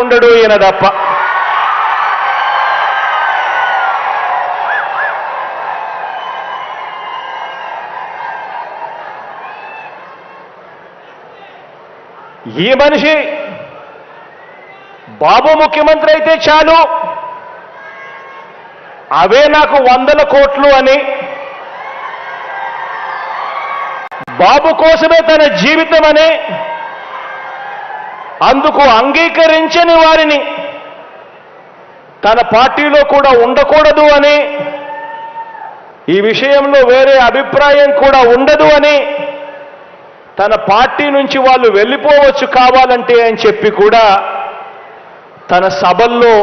ఉండడు ఈయన తప్ప ఈ మనిషి బాబు ముఖ్యమంత్రి అయితే చాలు. అవే నాకు వందల కోట్లు అని. బాబు కోసమే తన జీవితం అని. అందుకు అంగీకరించని వారిని తన పార్టీలో కూడా ఉండకూడదు అని ఈ విషయంలో వేరే అభిప్రాయం కూడా ఉండదు అని తన పార్టీ నుంచి వాళ్ళు వెళ్ళిపోవచ్చు కావాలంటే అని చెప్పి కూడా తన సభల్లో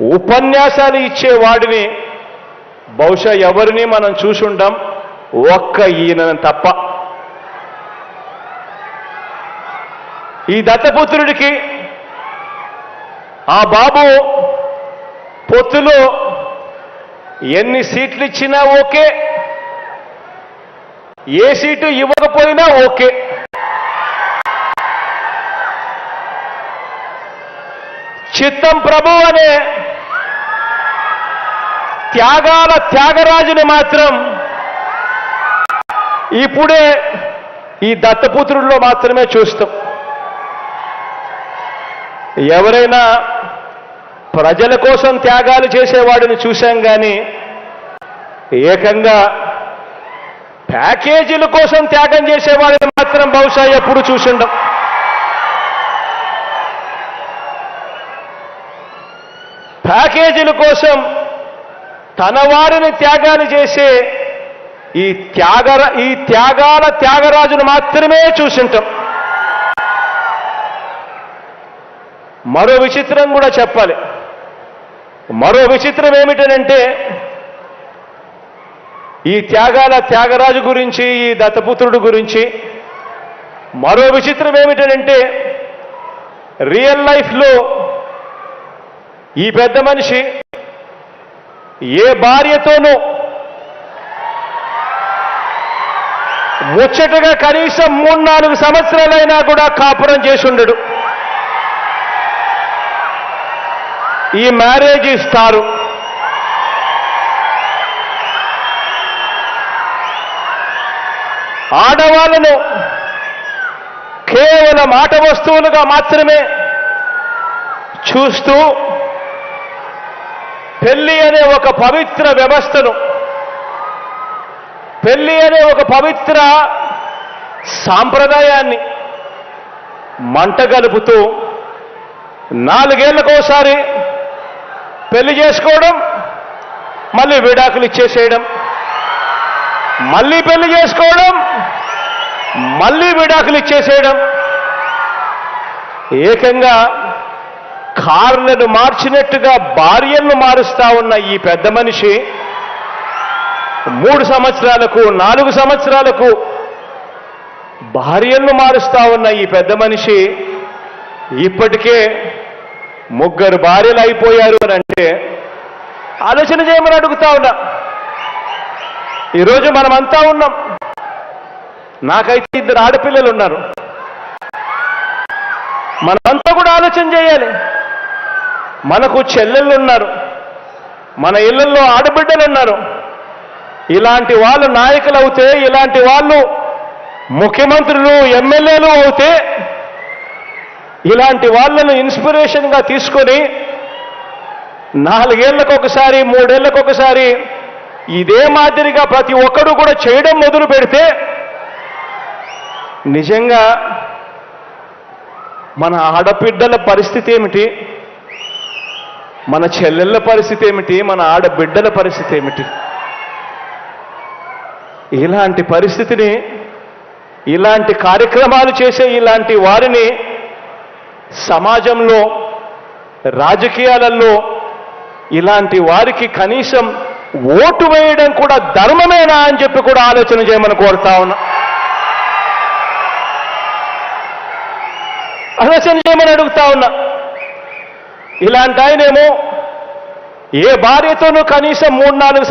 ఉపన్యాసాలు ఇచ్చేవాడిని బహుశా ఎవరిని మనం చూసుండం ఒక్క ఈయన తప్ప. ఈ దత్తపుత్రుడికి ఆ బాబు పొత్తులో ఎన్ని సీట్లు ఇచ్చినా ఓకే ఏ సీటు ఇవ్వకపోయినా ఓకే. చిత్తం ప్రభు అనే త్యాగాల త్యాగరాజుని మాత్రం ఇప్పుడే ఈ దత్తపుత్రుల్లో మాత్రమే చూస్తాం. ఎవరైనా ప్రజల కోసం త్యాగాలు చేసేవాడిని చూశాం కానీ ఏకంగా ప్యాకేజీల కోసం త్యాగం చేసేవాడిని మాత్రం బహుశా ఎప్పుడు చూసిండం. ప్యాకేజీల కోసం తన వారిని త్యాగాలు చేసే ఈ త్యాగ ఈ త్యాగాల త్యాగరాజును మాత్రమే చూసింటాం. మరో విచిత్రం కూడా చెప్పాలి. మరో విచిత్రం ఏమిటనంటే ఈ త్యాగాల త్యాగరాజు గురించి ఈ దత్తపుత్రుడు గురించి మరో విచిత్రం ఏమిటనంటే రియల్ లైఫ్లో ఈ పెద్ద మనిషి ఏ భార్యతోనూ ముచ్చటగా కనీసం మూడు నాలుగు సంవత్సరాలైనా కూడా కాపురం చేసి ఉండడు. ఈ మ్యారేజ్ ఇస్తారు ఆడవాళ్ళను కేవలం ఆట వస్తువులుగా మాత్రమే చూస్తూ పెళ్ళి అనే ఒక పవిత్ర వ్యవస్థను పెళ్ళి అనే ఒక పవిత్ర సాంప్రదాయాన్ని మంట గలుపుతూ నాలుగేళ్ళకోసారి పెళ్ళి చేసుకోవడం మళ్ళీ విడాకులు ఇచ్చేసేయడం మళ్ళీ పెళ్ళి చేసుకోవడం మళ్ళీ విడాకులు ఇచ్చేసేయడం. ఏకంగా కార్లను మార్చినట్టుగా భార్యలను మారుస్తా ఉన్న ఈ పెద్ద మనిషి మూడు సంవత్సరాలకు నాలుగు సంవత్సరాలకు భార్యలను మారుస్తా ఉన్న ఈ పెద్ద మనిషి ఇప్పటికే ముగ్గురు భార్యలు అయిపోయారు అని ఆలోచన చేయమని అడుగుతా ఉన్నా. ఈరోజు మనమంతా ఉన్నాం. నాకైతే ఇద్దరు ఆడపిల్లలు ఉన్నారు. మనమంతా కూడా ఆలోచన చేయాలి. మనకు చెల్లెళ్ళు ఉన్నారు. మన ఇళ్ళలో ఆడబిడ్డలు ఉన్నారు. ఇలాంటి వాళ్ళు నాయకులు అవుతే ఇలాంటి వాళ్ళు ముఖ్యమంత్రులు ఎమ్మెల్యేలు అవుతే ఇలాంటి వాళ్ళను ఇన్స్పిరేషన్గా తీసుకొని నాలుగేళ్ళకు ఒకసారి మూడేళ్ళకు ఒకసారి ఇదే మాదిరిగా ప్రతి ఒక్కరూ కూడా చేయడం మొదలు పెడితే నిజంగా మన ఆడబిడ్డల పరిస్థితి ఏమిటి? మన చెల్లెళ్ళ పరిస్థితి ఏమిటి? మన ఆడబిడ్డల పరిస్థితి ఏమిటి? ఇలాంటి పరిస్థితిని ఇలాంటి కార్యక్రమాలు చేసే ఇలాంటి వారిని సమాజంలో రాజకీయాలలో ఇలాంటి వారికి కనీసం ఓటు వేయడం కూడా ధర్మమేనా అని చెప్పి కూడా ఆలోచన చేయమని కోరుతా ఉన్నా. ఆలోచన చేయమని అడుగుతా ఉన్నా. ఇలాంటి ఆయనేమో ఏ భార్యతోనూ కనీసం మూడు నాలుగు